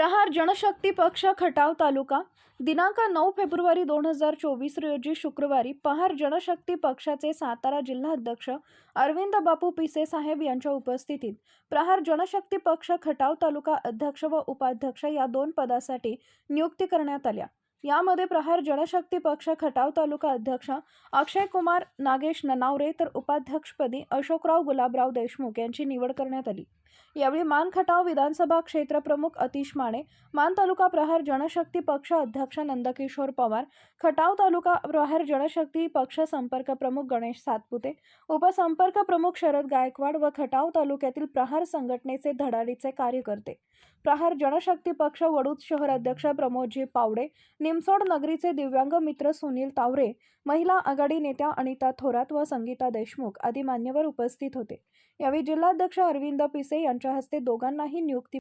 प्रहार जनशक्ती पक्ष खटाव तालुका. दिनांक नऊ फेब्रुवारी दोन हजार चोवीस रोजी शुक्रवारी प्रहार जनशक्ती पक्षाचे सातारा जिल्हाध्यक्ष अरविंद बापू पिसे साहेब यांच्या उपस्थितीत प्रहार जनशक्ती पक्ष खटाव तालुका अध्यक्ष व उपाध्यक्ष या दोन पदासाठी नियुक्ती करण्यात आल्या. यामध्ये प्रहार जनशक्ती पक्ष खटाव तालुका अध्यक्ष अक्षय कुमार नागेश ननावरे तर उपाध्यक्षपदी अशोकराव गुलाबराव देशमुख यांची निवड करण्यात आली. यावेळी मान खटाव विधानसभा क्षेत्र प्रमुख अतिश माने मान तालुका प्रहार जनशक्ती पक्ष अध्यक्ष नंदकिशोर पवार खटाव तालुका प्रहार जनशक्ती पक्ष संपर्क प्रमुख गणेश सातपुते उपसंपर्क प्रमुख शरद गायकवाड व खटाव तालुक्यातील प्रहार संघटनेचे धडाडीचे कार्यकर्ते. प्रहार जनशक्ती पक्ष वडूद शहर अध्यक्ष प्रमोदजी पावडे निमसोड नगरीचे दिव्यांग मित्र सुनील तावरे महिला आघाडी नेत्या अनिता थोरात व संगीता देशमुख आदी मान्यवर उपस्थित होते. यावेळी जिल्हाध्यक्ष अरविंद पिसे यांच्या हस्ते दोघांनाही नियुक्ती